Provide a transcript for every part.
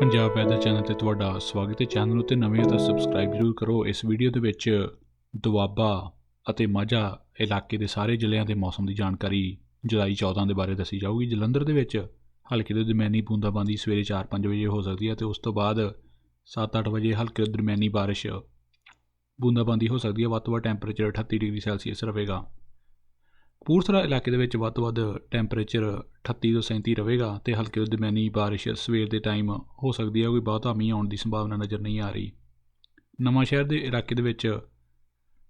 Punjab weather channel ਤੇ ਤੁਹਾਡਾ ਸਵਾਗਤ ਹੈ। ਚੈਨਲ ਉੱਤੇ ਨਵੇਂ ਹੋ ਤਾਂ ਸਬਸਕ੍ਰਾਈਬ ਜ਼ਰੂਰ ਕਰੋ। ਇਸ ਵੀਡੀਓ ਦੇ ਵਿੱਚ ਦੁਆਬਾ ਅਤੇ ਮਾਝਾ ਇਲਾਕੇ ਦੇ ਸਾਰੇ ਜ਼ਿਲ੍ਹਿਆਂ ਦੇ ਮੌਸਮ ਦੀ ਜਾਣਕਾਰੀ ਜੁਲਾਈ 14 ਦੇ ਬਾਰੇ ਦੱਸੀ ਜਾਊਗੀ। ਜਲੰਧਰ ਦੇ ਵਿੱਚ ਹਲਕੇ ਤੋਂ ਦਰਮਿਆਨੀ ਬੂੰਦਾਬਾਂਦੀ ਸਵੇਰੇ 4-5 ਵਜੇ ਹੋ ਸਕਦੀ ਹੈ ਤੇ ਉਸ ਤੋਂ ਬਾਅਦ 7-8 ਵਜੇ ਹਲਕੇ ਤੋਂ ਦਰਮਿਆਨੀ ਬਾਰਿਸ਼ ਬੂੰਦਾਬਾਂਦੀ ਹੋ ਸਕਦੀ ਹੈ। ਵੱਧ ਤੋਂ ਵੱਧ ਟੈਂਪਰੇਚਰ 38 ਡਿਗਰੀ ਸੈਲਸੀਅਸ ਰਹੇਗਾ। ਕਪੂਰਥਲਾ ਇਲਾਕੇ ਦੇ ਵਿੱਚ ਵੱਧ ਤੋਂ ਵੱਧ ਟੈਂਪਰੇਚਰ 38 ਤੋਂ 37 ਰਹੇਗਾ ਤੇ ਹਲਕੇ ਤੋਂ ਦਰਮਿਆਨੀ ਬਾਰਿਸ਼ ਸਵੇਰ ਦੇ ਟਾਈਮ ਹੋ ਸਕਦੀ ਹੈ, ਕੋਈ ਬਹੁਤਾ ਮੀਂਹ ਆਉਣ ਦੀ ਸੰਭਾਵਨਾ ਨਜ਼ਰ ਨਹੀਂ ਆ ਰਹੀ। ਨਵਾਂ ਸ਼ਹਿਰ ਦੇ ਇਲਾਕੇ ਦੇ ਵਿੱਚ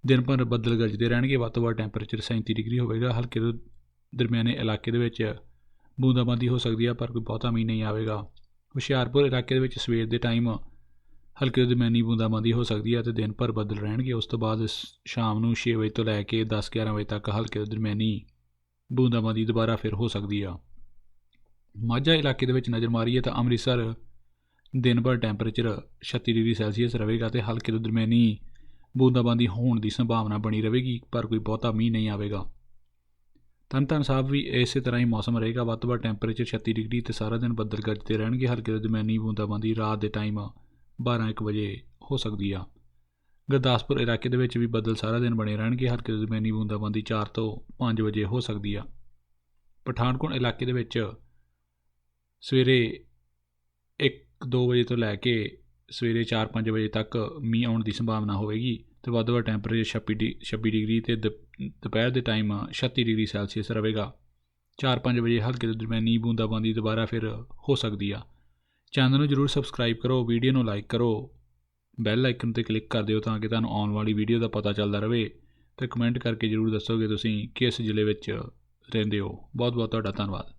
ਦਿਨ ਭਰ ਬੱਦਲ ਗਰਜਦੇ ਰਹਿਣਗੇ, ਵੱਧ ਤੋਂ ਵੱਧ ਟੈਂਪਰੇਚਰ 37 ਡਿਗਰੀ ਹੋਵੇਗਾ, ਹਲਕੇ ਤੋਂ ਦਰਮਿਆਨੇ ਇਲਾਕੇ ਦੇ ਵਿੱਚ ਬੂੰਦਾਬਾਂਦੀ ਹੋ ਸਕਦੀ ਹੈ, ਪਰ ਕੋਈ ਬਹੁਤਾ ਮੀਂਹ ਨਹੀਂ ਆਵੇਗਾ। ਹੁਸ਼ਿਆਰਪੁਰ ਇਲਾਕੇ ਦੇ ਵਿੱਚ ਸਵੇਰ ਦੇ ਟਾਈਮ ਹਲਕੇ ਤੋਂ ਦਰਮਿਆਨੀ ਬੂੰਦਾਬਾਂਦੀ ਹੋ ਸਕਦੀ ਹੈ ਅਤੇ ਦਿਨ ਭਰ ਬੱਦਲ ਰਹਿਣਗੇ। ਉਸ ਤੋਂ ਬਾਅਦ ਸ਼ਾਮ ਨੂੰ 6 ਵਜੇ ਤੋਂ ਲੈ ਕੇ 10-11 ਵਜੇ ਤੱਕ ਹਲਕੇ ਤੋਂ ਦਰਮਿਆਨੀ ਬੂੰਦਾਬਾਂਦੀ ਦੁਬਾਰਾ ਫਿਰ ਹੋ ਸਕਦੀ ਆ। ਮਾਝਾ ਇਲਾਕੇ ਦੇ ਵਿੱਚ ਨਜ਼ਰ ਮਾਰੀਏ ਤਾਂ ਅੰਮ੍ਰਿਤਸਰ ਦਿਨ ਭਰ ਟੈਂਪਰੇਚਰ 36 ਡਿਗਰੀ ਸੈਲਸੀਅਸ ਰਹੇਗਾ ਤੇ ਹਲਕੇ ਤੋਂ ਦਰਮਿਆਨੀ ਬੂੰਦਾਬਾਂਦੀ ਹੋਣ ਦੀ ਸੰਭਾਵਨਾ ਬਣੀ ਰਹੇਗੀ, ਪਰ ਕੋਈ ਬਹੁਤਾ ਮੀਂਹ ਨਹੀਂ ਆਵੇਗਾ। ਤਰਨਤਾਰਨ ਸਾਹਿਬ ਵੀ ਇਸੇ ਤਰ੍ਹਾਂ ਹੀ ਮੌਸਮ ਰਹੇਗਾ। ਵੱਧ ਤੋਂ ਵੱਧ ਟੈਂਪਰੇਚਰ 36 ਡਿਗਰੀ ਤੇ ਸਾਰਾ ਦਿਨ ਬੱਦਲ ਗਰਜਦੇ ਰਹਿਣਗੇ। ਹਲਕੇ ਤੋਂ ਦਰਮਿਆਨੀ ਬੂੰਦਾਬਾਂਦੀ ਰਾਤ ਦੇ ਟਾਈਮ 12-1 ਵਜੇ ਹੋ ਸਕਦੀ ਆ। ਗੁਰਦਾਸਪੁਰ ਇਲਾਕੇ ਦੇ ਵਿੱਚ ਵੀ ਬੱਦਲ ਸਾਰਾ ਦਿਨ ਬਣੇ ਰਹਿਣਗੇ। ਹਲਕੇ ਤੋਂ ਦਰਮਿਆਨੀ ਬੂੰਦਾਬਾਂਦੀ 4 ਤੋਂ 5 ਵਜੇ ਹੋ ਸਕਦੀ ਆ। ਪਠਾਨਕੋਟ ਇਲਾਕੇ ਦੇ ਵਿੱਚ ਸਵੇਰੇ 1-2 ਵਜੇ ਤੋਂ ਲੈ ਕੇ ਸਵੇਰੇ 4-5 ਵਜੇ ਤੱਕ ਮੀਂਹ ਆਉਣ ਦੀ ਸੰਭਾਵਨਾ ਹੋਵੇਗੀ ਤੇ ਵੱਧ ਤੋਂ ਵੱਧ ਟੈਂਪਰੇਚਰ 26 ਡਿ 26 ਡਿਗਰੀ ਤੇ ਦੁਪ- ਦੁਪਹਿਰ ਦੇ ਟਾਈਮ 36 ਡਿਗਰੀ ਸੈਲਸੀਅਸ ਰਹੇਗਾ। 4-5 ਵਜੇ ਹਲਕੇ ਤੋਂ ਦਰਮਿਆਨੀ ਬੂੰਦਾਬਾਂਦੀ ਦੁਬਾਰਾ ਫਿਰ ਹੋ ਸਕਦੀ ਆ। ਚੈਨਲ ਨੂੰ ਜਰੂਰ ਸਬਸਕ੍ਰਾਈਬ ਕਰੋ ਵੀਡੀਓ ਨੂੰ ਲਾਈਕ ਕਰੋ ਬੈਲ ਆਈਕਨ ਤੇ ਕਲਿੱਕ ਕਰ ਦਿਓ ਤਾਂ ਕਿ ਤੁਹਾਨੂੰ ਆਉਣ ਵਾਲੀ ਵੀਡੀਓ ਦਾ ਪਤਾ ਚੱਲਦਾ ਰਹੇ ਤੇ ਕਮੈਂਟ ਕਰਕੇ ਜਰੂਰ ਦੱਸੋਗੇ ਤੁਸੀਂ ਕਿਸ ਜ਼ਿਲ੍ਹੇ ਵਿੱਚ ਰਹਿੰਦੇ ਹੋ। ਬਹੁਤ ਬਹੁਤ ਤੁਹਾਡਾ ਧੰਨਵਾਦ।